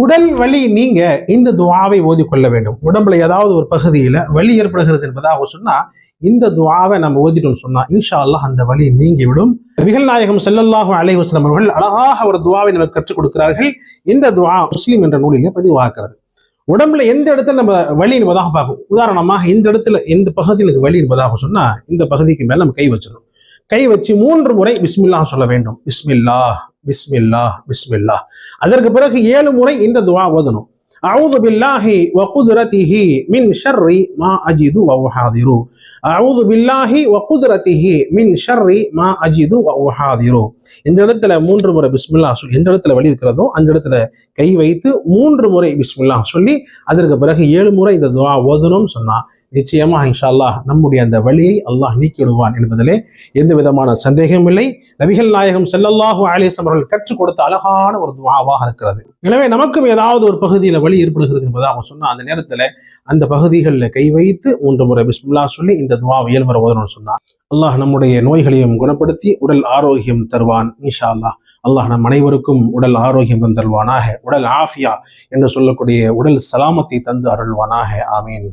உடல் வலி நீங்க இந்த துவாவை ஓதிக்கொள்ள வேண்டும். உடம்புல ஏதாவது ஒரு பகுதியில வலி ஏற்படுகிறது என்பதாக சொன்னா இந்த துவாவை நம்ம ஓதிட்டோம்னு சொன்னா இன்ஷா அல்லாஹ் அந்த வலி நீங்கிவிடும். நபிகள் நாயகம் ஸல்லல்லாஹு அலைஹி வஸல்லம் அவர்கள் அழகாக ஒரு துவாவை நமக்கு கற்றுக் கொடுக்கிறார்கள். இந்த துவா முஸ்லீம் என்ற நூலிலே பதிவாகிறது. உடம்புல எந்த இடத்துல நம்ம வலி என்பதாக பார்க்கும் உதாரணமாக இந்த இடத்துல எந்த பகுதி எனக்கு வலி என்பதாக சொன்னா இந்த பகுதிக்கு மேல நம்ம கை வச்சிடணும். கை வச்சு மூன்று முறை பிஸ்மில்லா சொல்ல வேண்டும். பிஸ்மில்லா பிஸ்மில்லா பிஸ்மில்லா அதற்கு பிறகு ஏழு முறை இந்த துவா ஓதணும் أعوذ بالله وقدرته من شر ما أجد وأحاذر أعوذ بالله وقدرته من شر ما أجد وأحاذر இந்த இடத்துல மூன்று முறை பிஸ்மில்லா சொல்லி எந்த இடத்துல வலி இருக்கிறதோ அந்த இடத்துல கை வைத்து மூன்று முறை பிஸ்மில்லா சொல்லி அதற்கு பிறகு ஏழு முறை இந்த துவா ஓதணும்னு சொன்னா நிச்சயமா இன்ஷா அல்லாஹ் நம்முடைய அந்த வழியை அல்லாஹ் நீக்கிவிடுவான் என்பதிலே எந்த விதமான சந்தேகமும் இல்லை. நபிகள் நாயகம் செல்லல்லாஹு அலைஹி அவர்கள் கற்றுக் கொடுத்த அழகான ஒரு துவாவாக இருக்கிறது. எனவே நமக்கும் ஏதாவது ஒரு பகுதியில் வழி ஏற்படுகிறது என்பதாக சொன்னா அந்த நேரத்துல அந்த பகுதிகளில் கை வைத்து மூன்று முறை பிஸ்மில்லா சொல்லி இந்த துவா இயல்முறை முறை ஓதணும்னு சொன்னா அல்லாஹ் நம்முடைய நோய்களையும் குணப்படுத்தி உடல் ஆரோக்கியம் தருவான் இன்ஷா அல்லாஹ் அல்லாஹ் நம் அனைவருக்கும் உடல் ஆரோக்கியம் தந்தருவானாக உடல் ஆஃபியா என்று சொல்லக்கூடிய உடல் சலாமத்தை தந்து அருள்வானாக. ஆமீன்.